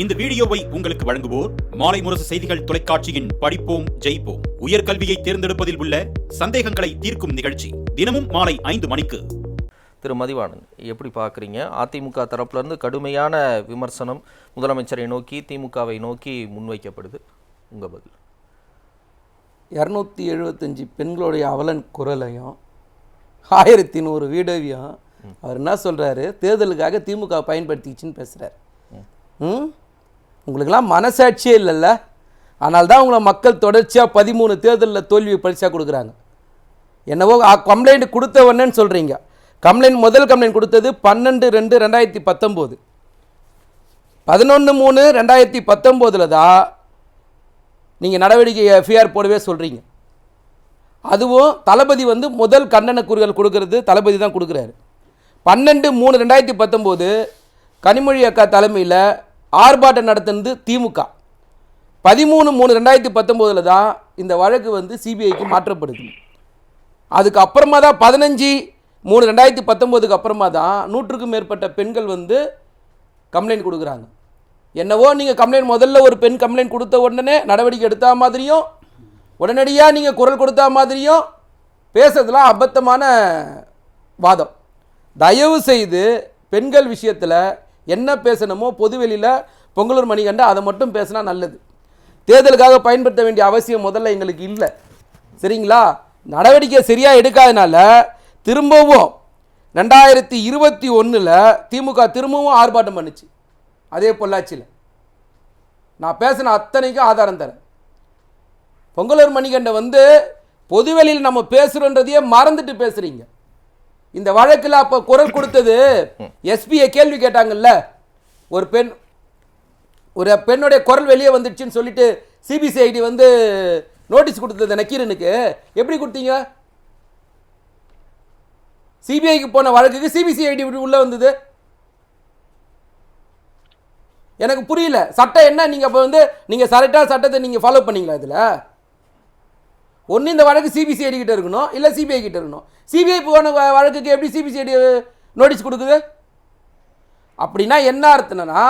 இந்த வீடியோவை உங்களுக்கு வழங்குவோர் மாலை முரசு செய்திகள் தொலைக்காட்சியின் படிப்போம் ஜெயிப்போம். உயர்கல்வியை தேர்ந்தெடுப்பதில் உள்ள சந்தேகங்களை தீர்க்கும் நிகழ்ச்சி தினமும் மாலை ஐந்து மணிக்கு. திரு மதிவாணன் எப்படி பார்க்குறீங்க? அதிமுக தரப்புலேருந்து கடுமையான விமர்சனம் முதலமைச்சரை நோக்கி திமுகவை நோக்கி முன்வைக்கப்படுது. உங்கள் பதில். இரநூத்தி எழுபத்தஞ்சி பெண்களுடைய அவலன் குரலையும் ஆயிரத்தி நூறு வீடியோவையும் அவர் என்ன சொல்கிறாரு தேர்தலுக்காக திமுக பயன்படுத்திக்கிச்சின்னு பேசுகிறார் ம்? உங்களுக்கெல்லாம் மனசாட்சியே இல்லைல்ல. ஆனால் தான் உங்களை மக்கள் தொடர்ச்சியாக பதிமூணு தேர்தலில் தோல்வி பரிசாக கொடுக்குறாங்க. என்னவோ கம்ப்ளைண்ட் கொடுத்த சொல்கிறீங்க கம்ப்ளைண்ட் முதல் கம்ப்ளைண்ட் கொடுத்தது பன்னெண்டு ரெண்டு ரெண்டாயிரத்தி பத்தொம்போது. பதினொன்று மூணு ரெண்டாயிரத்தி பத்தொம்போதில் தான் நீங்கள் நடவடிக்கை எஃப்ஐஆர் போடவே சொல்கிறீங்க அதுவும் தளபதி வந்து முதல் கண்டன கூறுகள் கொடுக்கறது தளபதி தான் கொடுக்குறாரு. பன்னெண்டு மூணு ரெண்டாயிரத்தி பத்தொம்போது கனிமொழி அக்கா தலைமையில் ஆர்ப்பாட்டம் நடத்தினது திமுக. பதிமூணு மூணு ரெண்டாயிரத்தி பத்தொம்போதில் தான் இந்த வழக்கு வந்து சிபிஐக்கு மாற்றப்படுது. அதுக்கு அப்புறமா தான் பதினஞ்சு மூணு ரெண்டாயிரத்தி பத்தொம்போதுக்கு அப்புறமா தான் நூற்றுக்கும் மேற்பட்ட பெண்கள் வந்து கம்ப்ளைண்ட் கொடுக்குறாங்க. என்னவோ நீங்கள் கம்ப்ளைண்ட் முதல்ல ஒரு பெண் கம்ப்ளைண்ட் கொடுத்த உடனே நடவடிக்கை எடுத்த மாதிரியும் உடனடியாக நீங்கள் குரல் கொடுத்தா மாதிரியும் பேசுறதுலாம் அபத்தமான வாதம். தயவு செய்து பெண்கள் விஷயத்தில் என்ன பேசணுமோ பொதுவெளியில் பொங்கலூர் மணிகண்ட அதை மட்டும் பேசினா நல்லது. தேர்தலுக்காக பயன்படுத்த வேண்டிய அவசியம் முதல்ல எங்களுக்கு இல்லை. சரிங்களா? நடவடிக்கை சரியாக எடுக்காதனால திரும்பவும் ரெண்டாயிரத்தி இருபத்தி ஒன்றில் திமுக திரும்பவும் ஆர்ப்பாட்டம் பண்ணுச்சு. அதே பொள்ளாச்சியில். நான் பேசின அத்தனைக்கும் ஆதாரம் தரேன். பொங்கலூர் மணிகண்டை வந்து பொதுவெளியில் நம்ம பேசுகிறோன்றதையே மறந்துட்டு பேசுகிறீங்க இந்த வழக்கில் அப்போ குரல் கொடுத்தது எஸ்பியை கேள்வி கேட்டாங்கல்ல. ஒரு பெண் ஒரு பெண்ணுடைய குரல் வெளியே வந்துடுச்சுன்னு சொல்லிட்டு சிபிசிஐடி வந்து நோட்டீஸ் கொடுத்தது நக்கீரனுக்கு. எப்படி கொடுத்தீங்க? சிபிஐக்கு போன வழக்குக்கு சிபிசிஐடி உள்ள வந்தது. எனக்கு புரியல. சட்டம் என்ன? நீங்கள் அப்போ வந்து நீங்கள் கரெக்டாக சட்டத்தை நீங்கள் ஃபாலோ பண்ணீங்களா இதில்? ஒன்று இந்த வழக்கு சிபிசிஐடி கிட்ட இருக்கணும் இல்லை சிபிஐ கிட்ட இருக்கணும். சிபிஐ போன வழக்குக்கு எப்படி சிபிசிஐடி நோட்டீஸ் கொடுக்குது? அப்படின்னா என்ன அர்த்தம்னா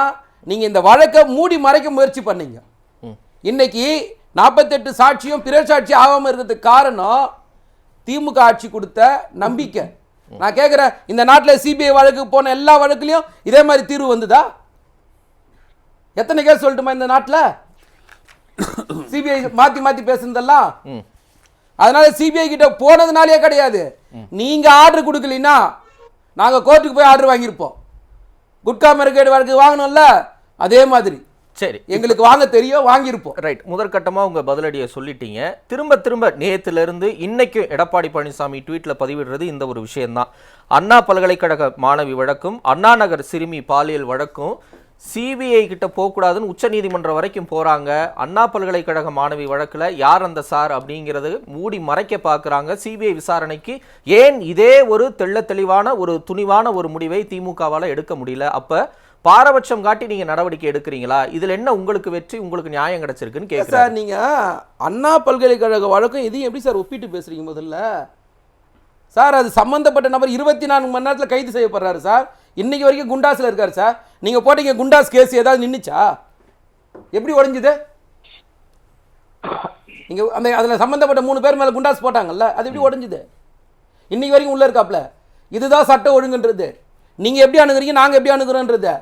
நீங்கள் இந்த வழக்கை மூடி மறைக்க முயற்சி பண்ணீங்க. இன்னைக்கு நாற்பத்தெட்டு சாட்சியும் பிற சாட்சி ஆகாமல் இருக்கிறதுக்கு காரணம் திமுக ஆட்சி கொடுத்த நம்பிக்கை. நான் கேட்குறேன் இந்த நாட்டில் சிபிஐ வழக்கு போன எல்லா வழக்குலையும் இதே மாதிரி தீர்வு வந்துதா? எத்தனை கேஸ் சொல்லட்டுமா இந்த நாட்டில்? சிபிஐ மாற்றி மாற்றி பேசுனதெல்லாம்? ம். அதனால சிபிஐ கிட்ட போனதுனாலே கிடையாது. நீங்க ஆர்டர் கொடுக்கலனா நாங்க கோர்ட்டுக்கு போய் ஆர்டர் வாங்கியிருப்போம். குட்கா மெருகேடு வழக்கு வாங்கணும்ல? அதே மாதிரி. சரி. எங்களுக்கு வாங்க தெரியும் வாங்கியிருப்போம். ரைட் முதற்கட்டமாக உங்கள் பதிலடியை சொல்லிட்டீங்க. திரும்ப திரும்ப நேத்திலிருந்து இன்னைக்கும் எடப்பாடி பழனிசாமி ட்வீட்டில் பதிவிடுறது இந்த ஒரு விஷயம்தான். அண்ணா பல்கலைக்கழக மாணவி வழக்கும் அண்ணா நகர் சிறுமி பாலியல் வழக்கும் சிபிஐ கிட்ட போகக்கூடாதுன்னு உச்சநீதிமன்றம் வரைக்கும் போறாங்க. அண்ணா பல்கலைக்கழக மாணவி வழக்குல யார் அந்த சார் அப்படிங்கிறது மூடி மறைக்க பார்க்கறாங்க சிபிஐ விசாரணைக்கு ஏன் இதே ஒரு தெள்ள தெளிவான ஒரு துணிவான ஒரு முடிவை திமுகவால எடுக்க முடியல? அப்ப பாரபட்சம் காட்டி நீங்க நடவடிக்கை எடுக்கிறீங்களா? இதுல என்ன உங்களுக்கு வெற்றி உங்களுக்கு நியாயம் கிடைச்சிருக்குன்னு கேட்குறாரு சார் நீங்க அண்ணா பல்கலைக்கழக வழக்கம் இதையும் எப்படி சார் ஒப்பிட்டு பேசுறீங்க முதல்ல? சார் அது சம்பந்தப்பட்ட நபர் இருபத்தி நான்கு மணி நேரத்தில் கைது செய்யப்படுறாரு சார். இன்னைக்கு வரைக்கும் குண்டாஸில் இருக்காரு சார். நீங்க போட்டீங்க குண்டாஸ் கேஸ் ஏதாவது நின்னுச்சா? எப்படி உடைஞ்சுது நீங்க அந்த அதில் சம்பந்தப்பட்ட மூணு பேர் மேலே குண்டாஸ் போட்டாங்கல்ல அது எப்படி உடைஞ்சுது இன்னைக்கு வரைக்கும் உள்ள இருக்காப்ல. இதுதான் சட்ட ஒழுங்குன்றது. நீங்க எப்படி அணுகுறீங்க நாங்க எப்படி அணுகுறோன்றது.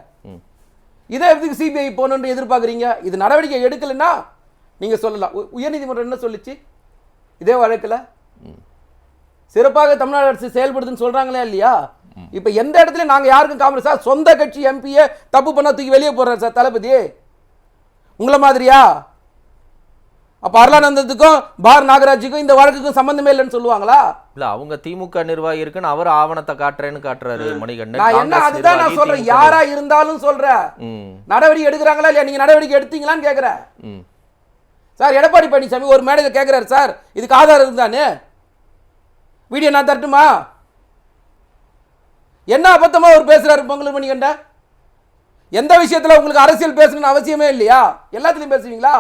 இதை எதுக்கு சிபிஐ போகணுன்னு எதிர்பார்க்குறீங்க? இது நடவடிக்கை எடுக்கலைன்னா நீங்க சொல்லலாம். உயர்நீதிமன்றம் என்ன சொல்லுச்சு? இதே வழக்குல? சிறப்பாக தமிழ்நாடு அரசு செயல்படுதுன்னு சொல்றாங்களே இல்லையா? இப்போ எந்த இடத்துல நாங்க யாருக்கும் காமெடி சார் சொந்த கட்சி எம்பியை தப்பு பண்ணா தூக்கி வெளியே போடுறாரு சார் தளபதி. உங்களை மாதிரியா? அப்ப அருளானந்தத்துக்கும் பார் நாகராஜுக்கும் இந்த வழக்குக்கும் சம்பந்தமே இல்லைன்னு சொல்லுவாங்களா? இல்ல அவங்க திமுக நிர்வாகி இருக்குன்னு அவர் ஆவணத்தை காட்டுறேன்னு காட்டுறாரு மணிகண்டன். நான் என்ன அதுதான் நான் சொல்றேன். யாரா இருந்தாலும் சொல்றேன் நடவடிக்கை எடுக்கிறாங்களா இல்லையா? நீங்க நடவடிக்கை எடுத்தீங்களான்னு கேக்குறேன் சார் எடப்பாடி பழனிசாமி ஒரு மேடையில் கேட்குறாரு சார். இதுக்கு ஆதாரம் இருந்தானே? வீடியோ நான் தரட்டுமா? என்ன அபத்தமா அவர் பேசுறாரு பொங்கல் மணிகண்ட எந்த விஷயத்துல உங்களுக்கு அரசியல் பேசணும்னு அவசியமே இல்லையா? எல்லாத்துலயும் பேசுவீங்களா?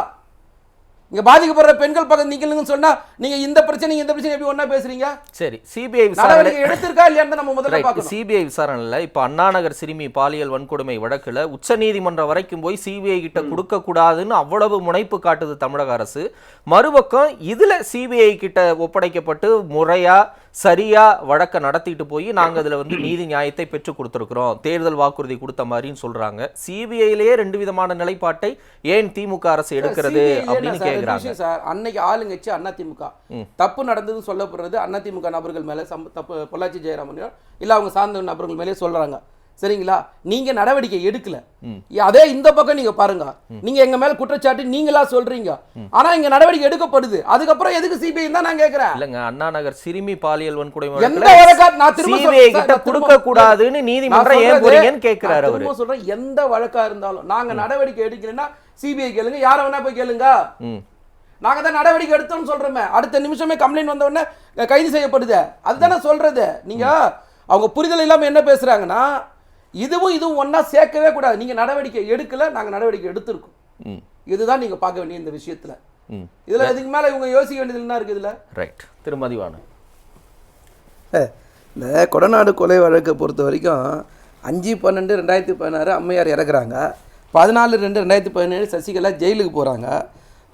இங்க பாதிக்கப்படுற பெண்கள் பக்கம் நீங்களுங்கன்னு சொன்னா நீங்க இந்த பிரச்சனை இந்த பிரச்சனை எப்படி ஒண்ணா பேசுறீங்க? சரி சிபிஐ விசாரணை எடுத்திருக்கா இல்லையான்னு நம்ம முதல்ல பார்க்கணும். சிபிஐ விசாரணையில் இப்போ அண்ணாநகர் சிறுமி பாலியல் வன்கொடுமை வழக்குல உச்சநீதிமன்றம் வரைக்கும் போய் சிபிஐ கிட்ட கொடுக்க கூடாதுன்னு அவ்வளவு முனைப்பு காட்டுது தமிழக அரசு. மறுபக்கம் இதுல சிபிஐ கிட்ட ஒப்படைக்கப்பட்டு முறையா சரியா வழக்க நடத்திட்டு போய் நாங்க அதுல வந்து நீதி நியாயத்தை பெற்று கொடுத்துருக்குறோம். தேர்தல் வாக்குறுதி கொடுத்த மாதிரின்னு சொல்றாங்க. சிபிஐலேயே ரெண்டு விதமான நிலைப்பாட்டை ஏன் திமுக அரசு எடுக்கிறது அப்படின்னு விஷயம் சார். அன்னைக்கு ஆளுங்கட்சி அதிமுக தப்பு நடந்ததுன்னு சொல்லப்படுறது அதிமுக நபர்கள் மேல தப்பு பொள்ளாச்சி ஜெயராமன் இல்ல அவங்க சார்ந்த நபர்கள் மேலே சொல்றாங்க. சரிங்களா? நீங்க நடவடிக்கை எடுக்கல. அதே இந்த பக்கம் நீங்க பாருங்க. நீங்க எங்க மேல குற்றச்சாட்டு நீங்களா சொல்றீங்க. ஆனா இங்க நடவடிக்கை எடுக்கப்படுது. அதுக்கப்புறம் எதுக்கு சிபிஐ தான் நான் கேக்குறேன்? இல்லங்க அண்ணாநகர் சிறுமி பாலியல் வன்கொடுமை எந்த வழக்குல வழக்கா நான் திரும்ப கிட்ட கொடுக்க கூடாதுன்னு நீதிமன்றம் ஏன் போறீங்கன்னு கேட்கிறாரு நான் அவரு. சொல்றேன் எந்த வழக்கா இருந்தாலும். நாங்க நடவடிக்கை எடுக்கலைன்னா சிபிஐ கேளுங்க. யார வேணா போய் கேளுங்க. நாங்க தான் நடவடிக்கை எடுத்தோம்னு சொல்றோமே. அடுத்த நிமிஷமே கம்ப்ளைண்ட் வந்த உடனே கைது செய்யப்படுது. அதுதானே சொல்றது. நீங்க அவங்க புரிதல் இல்லாம என்ன பேசுறாங்கன்னா இதுவும் இதுவும் ஒண்ணா சேர்க்கவே கூடாது. நீங்க நடவடிக்கை எடுக்கல நாங்க நடவடிக்கை எடுத்திருக்கோம். ம். இதுதான் நீங்க பார்க்க வேண்டிய இந்த விஷயத்துல. ம். இதுல இதுக்கு மேல இவங்க யோசிக்க வேண்டியது என்ன இருக்கு இதுல? ரைட் திருமதிவான இந்த கொடநாடு கொலை வழக்கை பொறுத்த வரைக்கும் அஞ்சு பன்னெண்டு ரெண்டாயிரத்தி பதினாறு அம்மையார் இறக்குறாங்க. பதினாலு ரெண்டு ரெண்டாயிரத்தி பதினேழு சசிகலா ஜெயிலுக்கு போகிறாங்க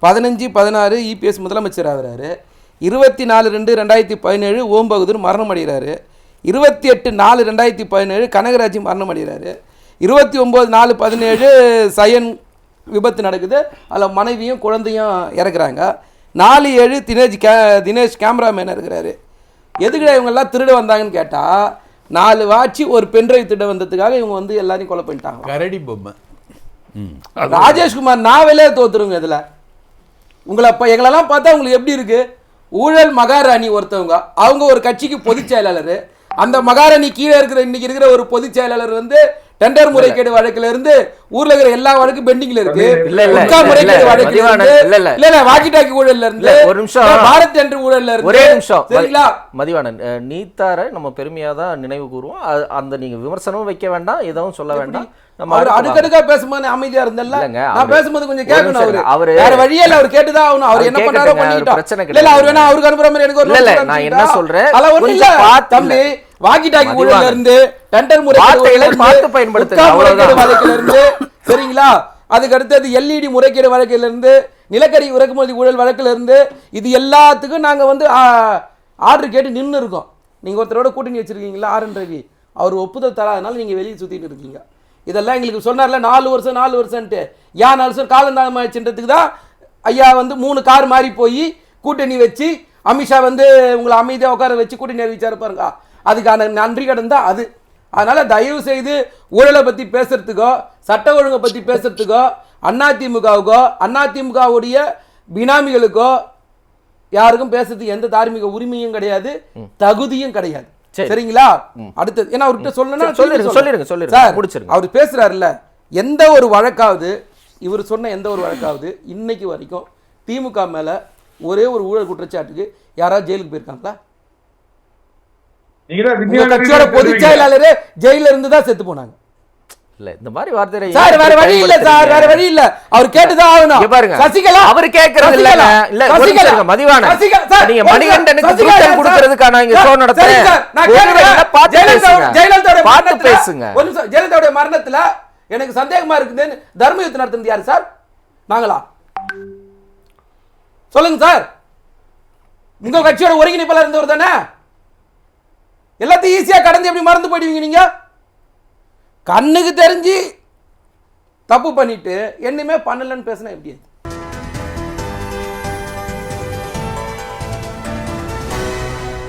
பதினஞ்சு பதினாறு இபிஎஸ் முதலமைச்சர் ஆகுறாரு. இருபத்தி நாலு ரெண்டு ரெண்டாயிரத்தி பதினேழு ஓம் பகதூர் மரணம் அடைகிறாரு. இருபத்தி எட்டு நாலு ரெண்டாயிரத்தி பதினேழு கனகராஜ் மரணம் அடைகிறாரு. இருபத்தி ஒம்பது நாலு பதினேழு சயன் விபத்து நடக்குது. அதில் மனைவியும் குழந்தையும் இறக்குறாங்க. நாலு ஏழு தினேஷ் கே தினேஷ் கேமராமேன் இருக்கிறாரு. எதுக்குடா இவங்க எல்லாம் திருட வந்தாங்கன்னு கேட்டா நாலு வாட்சி ஒரு பென்ட்ரைவ் திருட வந்ததுக்காக இவங்க வந்து எல்லாரையும் கொலை பண்ணிட்டாங்க. கரடி பொம்மை. ராஜேஷ்குமார் நாவலே தோத்துருங்க இதுல. உங்களை அப்ப எங்களெல்லாம் பார்த்தா உங்களுக்கு எப்படி இருக்கு? ஊழல் மகாராணி ஒருத்தவங்க. அவங்க ஒரு கட்சிக்கு பொதுச் செயலாளர். அந்த மகாராணி கீழே இருக்கிற இன்னைக்கு இருக்கிற ஒரு பொதுச் செயலாளர் வந்து டெண்டர் முறைகேடு வழக்குல இருந்து ஊர்ல இருக்கிற எல்லா வழக்கும் பெண்டிங்ல இருக்கு. உட்கா முறைகேடு வழக்குல இருந்து இல்ல, இல்ல. வாக்கி டாக்கி ஊழல்ல இருந்து ஒரு நிமிஷம். பாரத் என்று ஊழல்ல இருந்து ஒரே நிமிஷம். சரிங்களா? மதிவாணன் நீத்தாரை நம்ம பெருமையா தான் நினைவு கூறுவோம். அந்த நீங்க விமர்சனமும் வைக்க வேண்டாம் எதுவும் சொல்ல வேண்டாம். நம்ம அவர். அடுக்கடுக்கா பேசும்போது அமைதியா இருந்தேன்ல இல்லங்க, நான் பேசும்போது கொஞ்சம் கேட்கணும் அவரு அவரு- வேற வழியே இல்ல அவர் கேட்டுதான் ஆகணும் அவர் என்ன கேட்கட்டுங்க, பண்ணிட்டோம் அவர் பிரச்சனை இல்ல இல்ல அவர் கிடையாது. வேணா அவருக்கு அனுப்புற மாதிரி எனக்கு ஒரு இல்ல, இல்ல, notice நான் அனுப்பிச்சுட்டா? என்ன சொல்றேன், அதெல்லாம் ஒண்ணும் கொஞ்சம் இல்ல. பார்த்து தம்பி வாக்கி டாக்கி ஊழல்ல மதிவாணன். இருந்து டெண்டர் முறை வார்த்தைகளை பார்த்து பயன்படுத்துங்க, அவ்வளவுதான். வழக்குல இருந்து சரிங்களா அதுக்கு அடுத்தது எல்இடி முறைகேடு வழக்குல இருந்து நிலக்கரி இறக்குமதி ஊழல் வழக்குல இருந்து இது எல்லாத்துக்கும் நாங்க வந்து ஆர்டர் கேட்டு நின்னு இருக்கோம் நீங்க ஒருத்தரோட கூட்டணி வச்சிருக்கீங்களா ஆர் என் ரவி அவர் ஒப்புதல் தராதனால நீங்க வெளியே சுத்திட்டு இருக்கீங்க இதெல்லாம் எங்களுக்கு சொன்னார்ல நாலு வருஷம் நாலு வருஷம்ட்டு ஏன் நாலு வருஷம் காலந்தாமம் ஆச்சுன்றதுக்கு தான் ஐயா வந்து மூணு கார் மாறி போய் கூட்டணி வச்சு அமித்ஷா வந்து உங்களை அமைதியாக உட்கார வச்சு கூட்டணி அறிவிச்சாரு பாருங்க. அதுக்கான நன்றி கடன் தான் அது. அதனால தயவு செய்து ஊழலை பத்தி பேசுறதுக்கோ சட்ட ஒழுங்கை பத்தி பேசுறதுக்கோ அதிமுகவுக்கோ அதிமுகவுடைய பினாமிகளுக்கோ யாருக்கும் பேசுறதுக்கு எந்த தார்மீக உரிமையும் கிடையாது தகுதியும் கிடையாது. சரிங்களா? அடுத்தது ஏன்னா அவர்கிட்ட சொல்லணும்னா சொல்லிருங்க, சொல்லிருங்க, சொல்லிருங்க. சார் முடிச்சிருங்க. அவர் பேசுறாருல்ல எந்த ஒரு வழக்காவது இவர் சொன்ன எந்த ஒரு வழக்காவது இன்னைக்கு வரைக்கும் திமுக மேல ஒரே ஒரு ஊழல் குற்றச்சாட்டுக்கு யாராவது ஜெயிலுக்கு போயிருக்காங்களா? கட்சியோட பொதுச். செயலாளரே ஜெயில இருந்து தான் செத்து போனாங்க. இல்ல இந்த மாதிரி வார்த்தையை சார் வேற வழி இல்ல சார்? வேற வழி இல்ல அவர் கேட்டுதான் ஆகணும் பாருங்க. சசிகலா அவரு இல்லைங்க. இல்ல, மதிவாணன். சசிகலா, சார், நீங்க மணிகண்டனுக்கு. சசிகலா, கொடுக்கறதுக்கான இங்க show நடத்துறேன். நான் பார்த்து ஜெயலலிதா- பேசுங்க. ஜெயலலிதாவுடைய பார்த்து மரணத்துல- பேசுங்க. ஒரு நிமிஷம், ஜெயலலிதாவுடைய மரணத்துல எனக்கு சந்தேகமா இருக்குதுன்னு தர்ம யுத்தம் நடத்துனது யாரு சார் நாங்களா சொல்லுங்க சார் உங்க கட்சியோட ஒருங்கிணைப்பாளர் இருந்தவர் தானே எல்லாத்தையும் ஈஸியா கடந்து எப்படி மறந்து போயிடுவீங்க நீங்க கண்ணுக்கு தெரிஞ்சு தப்பு பண்ணிவிட்டு என்னுமே பண்ணலன்னு பேசினா எப்படி? அது